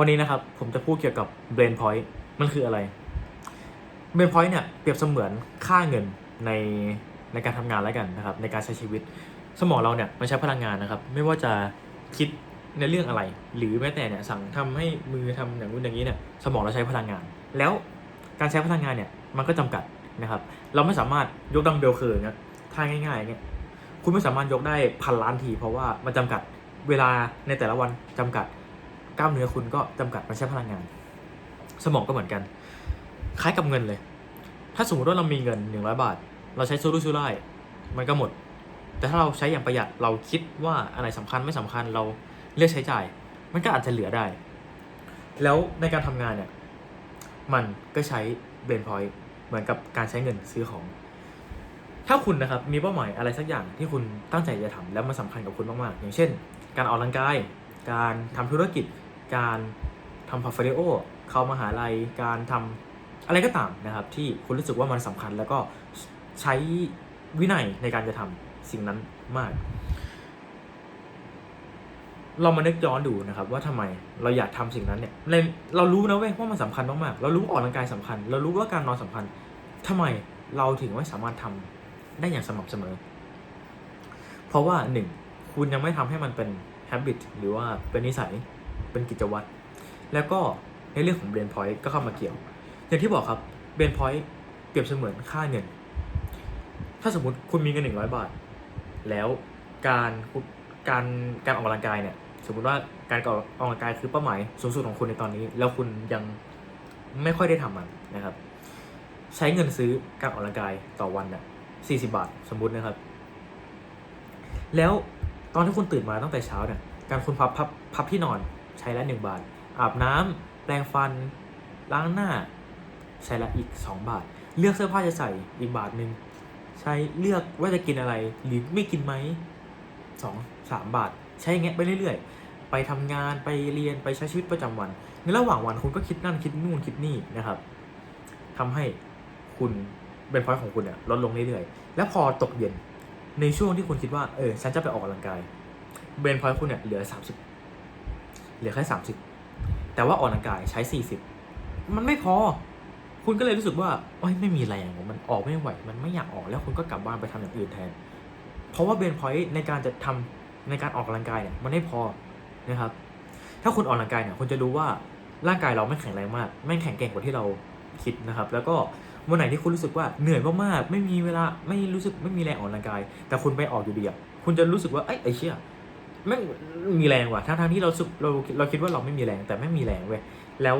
วันนี้นะครับผมจะพูดเกี่ยวกับ brain point มันคืออะไร brain point เนี่ยเปรียบเสมือนค่าเงินในในการทำงานแล้วกันนะครับในการใช้ชีวิต สมองเราเนี่ยมันใช้พลังงานนะครับ ไม่ว่าจะคิดในเรื่องอะไร หรือแม้แต่เนี่ยสั่งทำให้มือทำอย่างนู้นอย่างนี้เนี่ยสมองเราใช้พลังงาน แล้วการใช้พลังงานเนี่ยมันก็จำกัดนะครับ เราไม่สามารถยกดัมเบลเคิร์เนี่ยท่าง่ายๆเนี่ยคุณไม่สามารถยกได้พันล้านที เพราะว่ามันจำกัดเวลาในแต่ละวันจำกัด กล้ามเนื้อคุณก็จำกัดมันใช้พลังงาน สมองก็เหมือนกัน คล้ายกับเงินเลย ถ้าสมมติว่าเรามีเงินหนึ่งร้อยบาท เราใช้ซูรุ่ยซูร่ายมันก็หมด แต่ถ้าเราใช้อย่างประหยัดเราคิดว่าอะไรสำคัญไม่สำคัญเราเลือกใช้จ่าย มันก็อาจจะเหลือได้ แล้วในการทำงานเนี่ยมันก็ใช้เบนพอยต์เหมือนกับการใช้เงินซื้อของ ถ้าคุณนะครับมีเป้าหมายอะไรสักอย่างที่คุณตั้งใจจะทำแล้วมันสำคัญกับคุณมากๆอย่างเช่น การออกกำลังกาย การทำธุรกิจ การทำพอร์ตโฟลิโอเข้ามหาลัยการทำอะไรก็ตามนะครับ ที่คุณรู้สึกว่ามันสำคัญแล้วก็ใช้วินัยในการจะทำสิ่งนั้นมาก เรามานึกย้อนดูนะครับ ว่าทำไมเราอยากทำสิ่งนั้นเนี่ยเรารู้นะเว้ยว่ามันสำคัญมากๆเรารู้ว่าออกกำลังกายสำคัญ เรารู้ว่าการนอนสำคัญทำไมเราถึงไม่สามารถทำได้อย่างสม่ำเสมอ เพราะว่าหนึ่งคุณยังไม่ทำให้มันเป็น habit หรือว่าเป็นนิสัย เป็นกิจวัตร แล้วก็ในเรื่องของ brain point ก็เข้ามาเกี่ยว อย่างที่บอกครับ brain point เปรียบเสมือนค่าเงิน ถ้าสมมติคุณมีเงินหนึ่งร้อยบาท แล้วการการการออกกำลังกายเนี่ย สมมติว่าการออกกำลังกายคือเป้าหมายสูงสุดของคุณในตอนนี้ แล้วคุณยังไม่ค่อยได้ทำมันนะครับ ใช้เงินซื้อการออกกำลังกายต่อวันเนี่ยสี่สิบาทสมมุตินะครับ แล้วตอนที่คุณตื่นมาตั้งแต่เช้าเนี่ย การคุณพับพับพับที่นอน ใช้ละหนึ่งบาท อาบน้ำแปรงฟัน ล้างหน้า ใช้ละอีก 2 บาท เลือกเสื้อผ้าจะใส่อีกบาทหนึ่งใช้เลือกว่าจะกินอะไรหรือไม่กินไหมสองสามบาท ใช้อย่างเงี้ยไปเรื่อยๆ ไปทำงานไปเรียนไปใช้ชีวิตประจำวัน ในระหว่างวันคุณก็คิดนั่นคิดนู่นคิดนี่นะครับทำให้คุณเป็นพอยต์ของคุณเนี่ยลดลงเรื่อยๆ แล้วพอตกเย็นในช่วงที่คุณคิดว่า เออ ฉันจะไปออกกำลังกายเบนพอยต์คุณเนี่ยเหลือสามสิบ เหลือแค่สามสิบแต่ว่าออกกำลังกายใช้สี่สิบมันไม่พอ คุณก็เลยรู้สึกว่าโอ้ยไม่มีแรงมันออกไม่ไหว มันไม่อยากออกแล้วคุณก็กลับบ้านไปทำอย่างอื่นแทน เพราะว่าเบนพอยต์ในการจะทำในการออกกำลังกายเนี่ยมันไม่พอนะครับ ถ้าคุณออกกำลังกายเนี่ยคุณจะรู้ว่าร่างกายเราไม่แข็งแรงมาก ไม่แข็งแกร่งกว่าที่เราคิดนะครับ แล้วก็วันไหนที่คุณรู้สึกว่าเหนื่อยมากๆไม่มีเวลาไม่รู้สึกไม่มีแรงออกกำลังกาย แต่คุณไปออกอยู่ดีอะคุณจะรู้สึกว่าเอ้ไอ้เชี่ย ไม่งมีแรงว่ะทั้งทที่เราสึกเราเราคิดว่าเราไม่มีแรงแต่ไม่มีแรงเว้ยแล้ว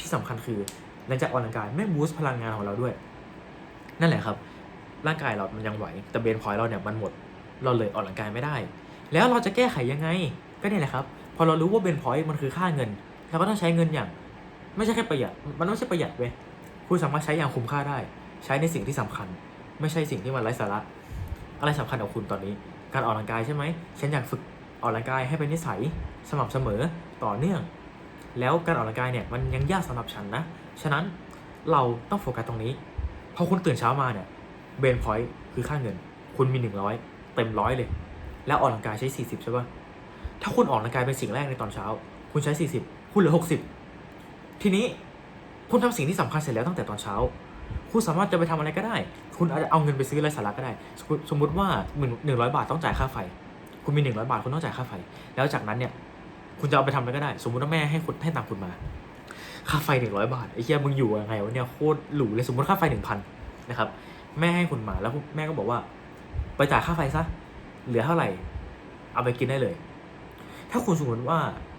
ที่สำคัญคือหลังจากออกกำลังกายไม่บูสต์พลังงานของเราด้วย นั่นแหละครับ ร่างกายเรามันยังไหวแต่เบนพอยต์เราเนี่ยมันหมดเราเลยออกกำลังกายไม่ได้ แล้วเราจะแก้ไขยังไงก็เนี่ยแหละครับ พอเรารู้ว่าเบนพอยต์มันคือค่าเงินเราก็ต้องใช้เงินอย่าง ไม่ใช่แค่ประหยัด มันไม่ใช่ประหยัดเว้ยคุณสามารถใช้อย่างคุ้มค่าได้ ใช้ในสิ่งที่สำคัญ ไม่ใช่สิ่งที่มันไร้สาระอะไรสำคัญกับคุณตอนนี้ การออกกำลังกายใช่ไหมฉันอยากฝึก ออกกำลังกายให้เป็นนิสัยสม่ำเสมอต่อเนื่อง แล้วการออกกำลังกายเนี่ยมันยังยากสำหรับฉันนะ ฉะนั้นเราต้องโฟกัสตรงนี้ พอคุณตื่นเช้ามาเนี่ยเบนพอยต์คือค่าเงิน คุณมี 100 เต็มร้อยเลย แล้วออกกำลังกายใช้ 40 ใช่ปะถ้าคุณออกกำลังกายเป็นสิ่งแรกในตอนเช้า คุณใช้ 40 คุณเหลือ 60 ทีนี้คุณทำสิ่งที่สำคัญเสร็จแล้วตั้งแต่ตอนเช้า คุณสามารถจะไปทำอะไรก็ได้ คุณอาจจะเอาเงินไปซื้ออะไรสาระก็ได้ สมมติว่าหนึ่งหนึ่งร้อยบาทต้องจ่ายค่าไฟ คุณมีหนึ่งร้อยบาทคุณต้องจ่ายค่าไฟ แล้วจากนั้นเนี่ย คุณจะเอาไปทำอะไรก็ได้ สมมุติว่าแม่ให้คุณให้ตังคุณมา ค่าไฟหนึ่งร้อยบาทไอ้เหี้ยมึงอยู่ยังไงวะเนี่ยโคตรหรูเลยสมมติค่าไฟหนึ่งพันนะครับแม่ให้คุณมาแล้วแม่ก็บอกว่า ไปจ่ายค่าไฟซะเหลือเท่าไหร่ เอาไปกินได้เลย ถ้าคุณสมมติว่า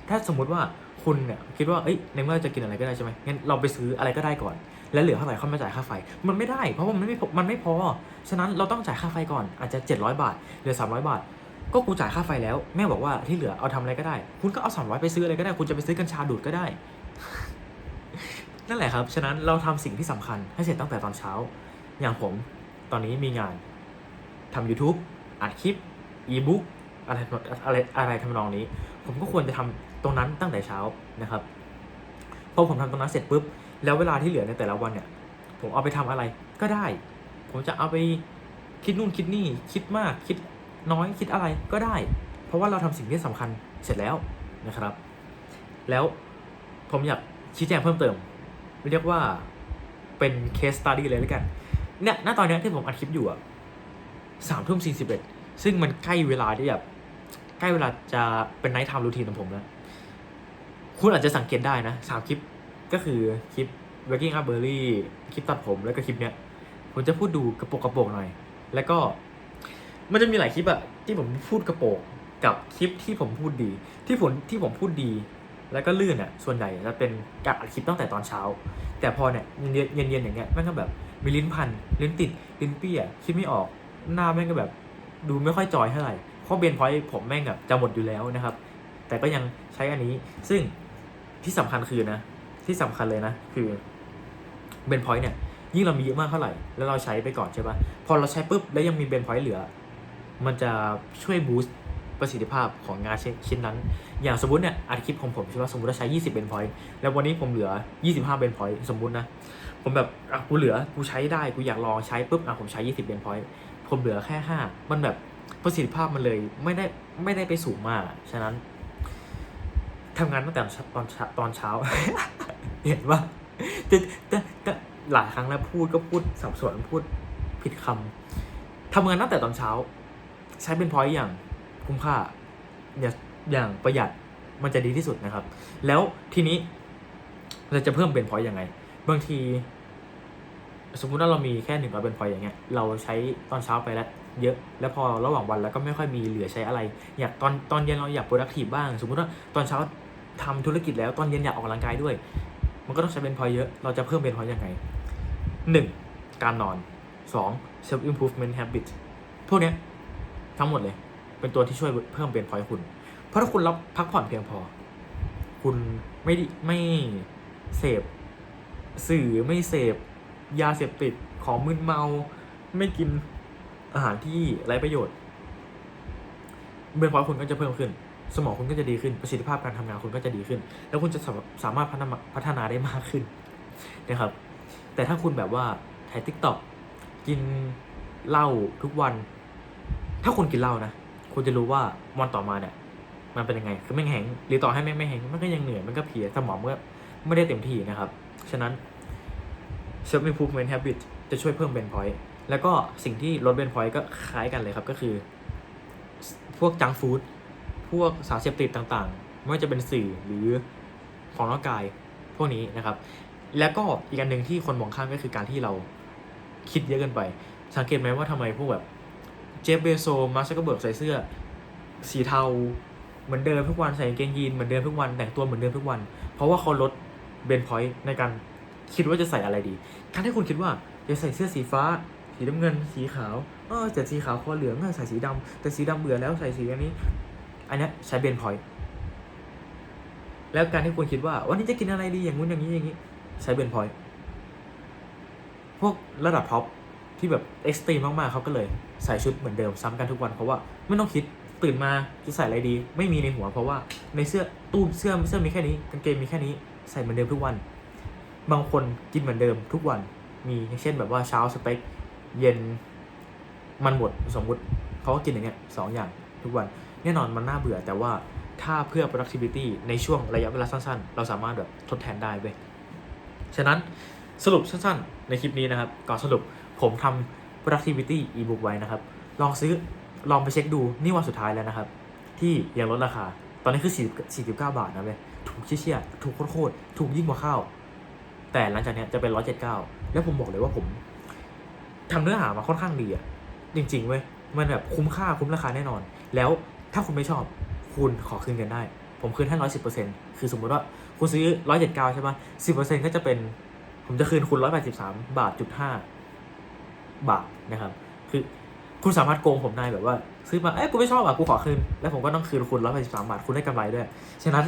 ถ้าสมมติว่าคุณเนี่ยคิดว่าเอ้ยในเมื่อจะกินอะไรก็ได้ใช่ไหมงั้นเราไปซื้ออะไรก็ได้ก่อน แล้วเหลือเท่าไหร่ค่อยมาจ่ายค่าไฟ มันไม่ได้ เพราะว่ามันไม่มันไม่พอ ฉะนั้นเราต้องจ่ายค่าไฟก่อนอาจจะ 700 บาทเหลือ 300 บาท ก็กูจ่ายค่าไฟแล้ว แม่บอกว่าที่เหลือเอาทำอะไรก็ได้ คุณก็เอา300ไปซื้ออะไรก็ได้ คุณจะไปซื้อกัญชาดูดก็ได้ นั่นแหละครับ ฉะนั้นเราทำสิ่งที่สำคัญให้เสร็จตั้งแต่ตอนเช้า อย่างผมตอนนี้มีงานทำ YouTube อัดคลิป อีบุ๊กอะไรอะไรอะไรทำนองนี้ ผมก็ควรจะทำตรงนั้นตั้งแต่เช้านะครับ พอผมทำตรงนั้นเสร็จปุ๊บ แล้วเวลาที่เหลือในแต่ละวันเนี่ย ผมเอาไปทำอะไรก็ได้ ผมจะเอาไปคิดนู่นคิดนี่ คิดมากคิด น้อยคิดอะไรก็ได้ เพราะว่าเราทำสิ่งที่สำคัญเสร็จแล้วนะครับ แล้วผมอยากชี้แจงเพิ่มเติม เรียกว่าเป็น case study เลยแล้วกันเนี่ยณตอนนี้ที่ผมอัดคลิปอยู่อะสามทุ่มสี่สิบเอ็ดซึ่งมันใกล้เวลาที่แบบใกล้เวลาจะเป็น night time routine ของผมแล้ว คุณอาจจะสังเกตได้นะสามคลิปก็คือคลิป waking up early คลิปตัดผมแล้วก็คลิปเนี้ยผมจะพูดดูกระโปกกระโปกหน่อย แล้วก็ มันจะมีหลายคลิปอะที่ผมพูดกระโปกกับคลิปที่ผมพูดดี ที่ผมที่ผมพูดดี แล้วก็ลื่นอะส่วนใหญ่จะเป็นการอัดคลิปตั้งแต่ตอนเช้า แต่พอเนี่ยเย็นเย็นเย็นๆอย่างเงี้ยแม่งก็แบบมีลิ้นพันลิ้นติดลิ้นเปี้ยคิดไม่ออกหน้าแม่งก็แบบดูไม่ค่อยจอยเท่าไหร่เพราะเบนพอยผมแม่งแบบจะหมดอยู่แล้วนะครับ แต่ก็ยังใช้อันนี้ซึ่งที่สำคัญคือนะที่สำคัญเลยนะคือเบนพอยเนี่ยยิ่งเรามีเยอะมากเท่าไหร่ แล้วเราใช้ไปก่อนใช่ปะพอเราใช้ปุ๊บแล้วยังมีเบนพอยเหลือ มันจะช่วยบูสต์ประสิทธิภาพของงานชิ้นนั้น อย่างสมมติเนี่ยอัดคลิปของผมใช่ปะสมมติเราใช้ 20เบนพอยต์แล้ววันนี้ผมเหลือ 25เบนพอยต์สมมตินะ ผมแบบอะกูเหลือกูใช้ได้กูอยากลองใช้ปุ๊บอะผมใช้ 20เบนพอยต์ผมเหลือแค่ 5 มันแบบประสิทธิภาพมันเลยไม่ได้ไม่ได้ไปสูงมาก ฉะนั้นทำงานตั้งแต่ตอนเช้าตอนเช้า เห็นว่าแต่แต่แต่หลายครั้งแล้วพูดก็พูดสับสนพูดผิดคำทำงานตั้งแต่ตอนเช้า ใช้เป็นพอยต์อย่างคุ้มค่าอย่าอย่างประหยัดมันจะดีที่สุดนะครับ แล้วทีนี้เราจะเพิ่มเป็นพอยต์ยังไง บางที สมมุติว่าเรามีแค่หนึ่งร้อยเป็นพอยต์อย่างเงี้ยเราใช้ตอนเช้าไปแล้วเยอะ แล้วพอระหว่างวันแล้วก็ไม่ค่อยมีเหลือใช้อะไร อยากตอนตอนเย็นเราอยาก productive บ้าง สมมุติว่าตอนเช้าทำธุรกิจแล้วตอนเย็นอยากออกกำลังกายด้วย มันก็ต้องใช้เป็นพอยเยอะ เราจะเพิ่มเป็นพอยยังไงหนึ่งการนอนสอง self improvement habit พวกเนี้ย ทั้งหมดเลย เป็นตัวที่ช่วยเพิ่มเป็นพอยต์คุณ เพราะถ้าคุณรับพักผ่อนเพียงพอ คุณไม่ไม่เสพสื่อไม่เสพยาเสพติดของมึนเมา ไม่กินอาหารที่ไร้ประโยชน์เบนพอยต์คุณก็จะเพิ่มขึ้น สมองคุณก็จะดีขึ้น ประสิทธิภาพการทำงานคุณก็จะดีขึ้น แล้วคุณจะสามารถพัฒนาพัฒนาได้มากขึ้นนะครับ แต่ถ้าคุณแบบว่าถ่ายทิกตอกกินเหล้าทุกวัน ถ้าคุณกินเหล้านะคุณจะรู้ว่าวันต่อมาเนี่ยมันเป็นยังไง คือไม่แห้งหรือต่อให้ไม่ไม่แห้งมันก็ยังเหนื่อยมันก็เพลียสมองมันก็ไม่ได้เต็มที่นะครับ ฉะนั้น self improvement habit จะช่วยเพิ่ม brain point แล้วก็สิ่งที่ลด brain point ก็คล้ายกันเลยครับก็คือ พวกจังฟู้ดพวกสารเสพติดต่างๆ ไม่ว่าจะเป็นสื่อหรือของร่างกายพวกนี้นะครับ แล้วก็อีกอันหนึ่งที่คนมองข้ามก็คือการที่เราคิดเยอะเกินไป สังเกตไหมว่าทำไมพวกแบบ จฟเบโซมาร์คซักเบิร์กใส่เสื้อ สีเทาเหมือนเดิมทุกวันใส่กางเกงยีนเหมือนเดิมทุกวันแต่งตัวเหมือนเดิมทุกวัน เพราะว่าเขาลดเบนพอยต์ในการคิดว่าจะใส่อะไรดีการที่คุณคิดว่าจะใส่เสื้อสีฟ้า สีน้ำเงิน สีขาวเออแต่สีขาวคอเหลืองใส่สีดำแต่สีดำเบื่อแล้วใส่สีอันนี้ อันนี้ใช้เบนพอยต์แล้วการที่คุณคิดว่าวันนี้จะกินอะไรดีอย่างงู้นอย่างนี้อย่างนี้ ใช้เบนพอยต์พวกระดับท็อป ที่แบบเอ็กซ์ตรีมมากๆเขาก็เลยใส่ชุดเหมือนเดิมซ้ำกันทุกวันเพราะว่าไม่ต้องคิดตื่นมาจะใส่อะไรดี ไม่มีในหัวเพราะว่าในเสื้อตู้เสื้อเสื้อมีแค่นี้กางเกงมีแค่นี้ใส่เหมือนเดิมทุกวัน บางคนกินเหมือนเดิมทุกวันมีอย่างเช่นแบบว่าเช้าสเต็กเย็นมันหมดสมมติเขาก็กินอย่างเงี้ยสองอย่างทุกวันแน่นอนมันน่าเบื่อแต่ว่าถ้าเพื่อ productivity ในช่วงระยะเวลาสั้นๆ เราสามารถแบบทดแทนได้เว้ยฉะนั้นสรุปสั้นๆ ในคลิปนี้นะครับก่อนสรุป ผมทำ productivity ebook ไว้นะครับ ลองซื้อลองไปเช็คดูนี่วันสุดท้ายแล้วนะครับ ที่ยังลดราคา ตอนนี้คือ40 49 บาทนะเว้ยถูกเชี่ยๆถูกโคตรๆถูกยิ่งกว่าข้าว แต่หลังจากนี้จะเป็น 179 แล้วผมบอกเลยว่าผมทำเนื้อหามาค่อนข้างดีอะจริงๆเว้ยมันแบบคุ้มค่าคุ้มราคาแน่นอน แล้วถ้าคุณไม่ชอบคุณขอคืนเงินได้ ผมคืนให้ร้อยสิบเปอร์เซ็นต์คือสมมติว่าคุณซื้อร้อยเจ็ดเก้าใช่ปะสิบเปอร์เซ็นต์ก็จะเป็น ผมจะคืนคุณร้อยแปดสิบสามบาทจุดห้า บาทนะครับ คือคุณสามารถโกงผมได้แบบว่า ซื้อมา เอ้ยกูไม่ชอบอะกูขอคืน แล้วผมก็ต้องคืนคุณร้อยแปดสิบสามบาท คุณได้กำไรด้วย ฉะนั้น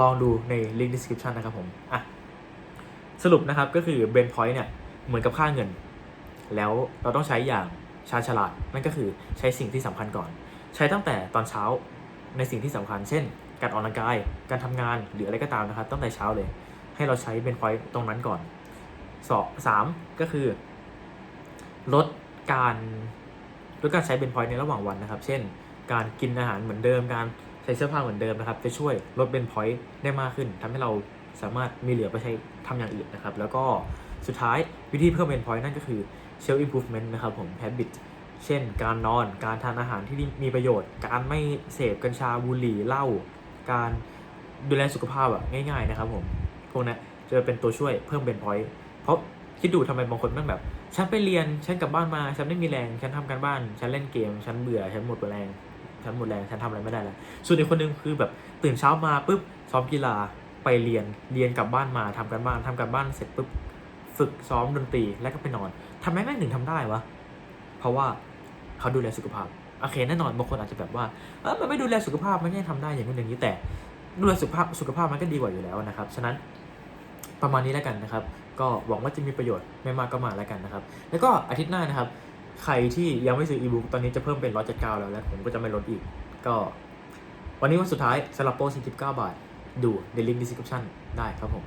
ลองดูในลิงก์ description นะครับผม อะ สรุปนะครับก็คือ brain point เนี่ย เหมือนกับค่าเงิน แล้วเราต้องใช้อย่างชาญฉลาด นั่นก็คือใช้สิ่งที่สำคัญก่อน ใช้ตั้งแต่ตอนเช้าในสิ่งที่สำคัญ เช่น การออกกำลังกาย การทำงานหรืออะไรก็ตามนะครับตั้งแต่เช้าเลย ให้เราใช้เป็นพอยต์ตรงนั้นก่อนสองสามก็คือ ลดการลดการใช้เป็นพอยต์ในระหว่างวันนะครับ เช่น การกินอาหารเหมือนเดิม การใส่เสื้อผ้าเหมือนเดิมนะครับ จะช่วยลดเป็นพอยต์ได้มากขึ้นทำให้เราสามารถมีเหลือไปใช้ทำอย่างอื่นนะครับ แล้วก็สุดท้ายวิธีเพิ่มเป็นพอยต์นั่นก็คือ self improvement นะครับผม habit เช่น การนอน การทานอาหารที่มีประโยชน์ การไม่เสพกัญชาบุหรี่เหล้า การดูแลสุขภาพอะง่าย ๆ นะครับผม พวกนั้นจะเป็นตัวช่วยเพิ่มเป็นพอยต์เพราะคิดดูทำไมบางคนม่งแบบ ฉันไปเรียน ฉันกลับบ้านมา ฉันไม่มีแรง ฉันทำการบ้าน ฉันเล่นเกม ฉันเบื่อ ฉันหมดแรง ฉันหมดแรง ฉันทำอะไรไม่ได้แล้ว ส่วนอีกคนหนึงคือแบบตื่นเช้ามาปุ๊บซ้อมกีฬา ไปเรียน เรียนกลับบ้านมาทำการบ้านทำการบ้านเสร็จปุ๊บฝึกซ้อมดนตรีแล้วก็ไปนอนทำไมแม่งถึงทำได้วะ เพราะว่าเขาดูแลสุขภาพ โอเคแน่นอนบางคนอาจจะแบบว่า เออมันไม่ดูแลสุขภาพ มันยังทำได้อย่างนู้นอย่างนี้แต่ดูแลสุขภาพ สุขภาพมันก็ดีกว่าอยู่แล้วนะครับ ฉะนั้นประมาณนี้แล้วกันนะครับ ก็หวังว่าจะมีประโยชน์ไม่มากก็มาแล้วกันนะครับ แล้วก็อาทิตย์หน้านะครับ ใครที่ยังไม่ซื้ออีบุ๊กตอนนี้จะเพิ่มเป็น179แล้วและผมก็จะไม่ลดอีก ก็ วันนี้วันสุดท้ายสำหรับโปรสิบเก้าบาท ดูในลิงก์ description ได้ครับผม